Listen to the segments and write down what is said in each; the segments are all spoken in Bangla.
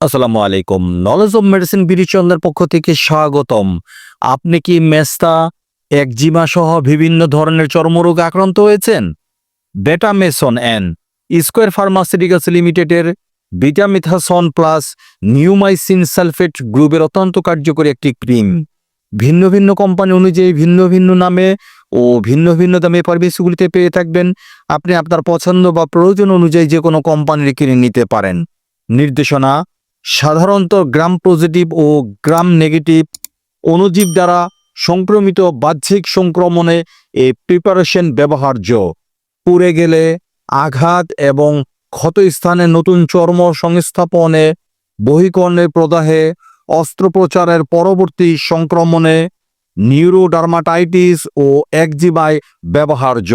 আসসালামু আলাইকুম। নলেজ অফ মেডিসিন বিরিচন্দ্রের পক্ষ থেকে স্বাগতম। আপনি কি মেস্তা একজিমা সহ বিভিন্ন ধরনের চর্মরোগ আক্রান্ত হয়েছেন? বেটামেসন এন স্কোয়ার ফার্মাসিউটিক্যালস লিমিটেডের বিটামিথাসন প্লাস নিউমাইসিন সালফেট গ্রুপের অত্যন্ত কার্যকরী একটি ক্রিম। ভিন্ন ভিন্ন কোম্পানি অনুযায়ী ভিন্ন ভিন্ন নামে ও ভিন্ন ভিন্ন দামে ফার্মেসিগুলিতে পেয়ে থাকবেন। আপনি আপনার পছন্দ বা প্রয়োজন অনুযায়ী যে কোনো কোম্পানির কিনে নিতে পারেন। নির্দেশনা, সাধারণত গ্রাম পজিটিভ ও গ্রাম নেগেটিভ অণুজীব দ্বারা সংক্রমিত বাহ্যিক সংক্রমণে এই প্রিপারেশন ব্যবহার্য। পুড়ে গেলে আঘাত এবং ক্ষত স্থানে নতুন চর্ম সংস্থাপনে, বহিকর্ণের প্রদাহে, অস্ত্রোপচারের পরবর্তী সংক্রমণে নিউরোডার্মাটাইটিস ও একজিবায় ব্যবহার্য।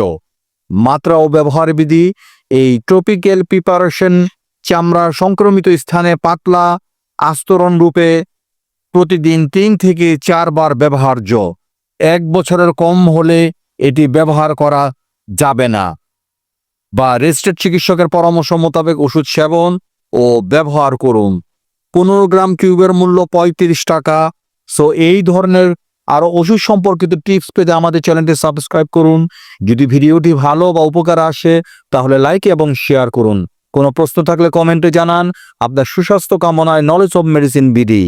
মাত্রা ও ব্যবহার বিধি, এই ট্রপিক্যাল প্রিপারেশন চামড়া সংক্রমিত স্থানে পাতলা আস্তরণ রূপে প্রতিদিন তিন থেকে চারবার ব্যবহার্য। এক বছরের কম হলে এটি ব্যবহার করা যাবে না। বা রেজিস্টার্ড চিকিৎসকের পরামর্শ মোতাবেক ওষুধ সেবন ও ব্যবহার করুন। পনেরো গ্রাম কিউবের মূল্য পঁয়ত্রিশ টাকা। সো এই ধরনের আরও ওষুধ সম্পর্কিত টিপস পেতে আমাদের চ্যানেলটি সাবস্ক্রাইব করুন। যদি ভিডিওটি ভালো বা উপকার আসে, তাহলে লাইক এবং শেয়ার করুন। কোনো প্রশ্ন থাকলে কমেন্টে জানান। আপনার সুস্বাস্থ্য কামনায় নলেজ অব মেডিসিন বিডি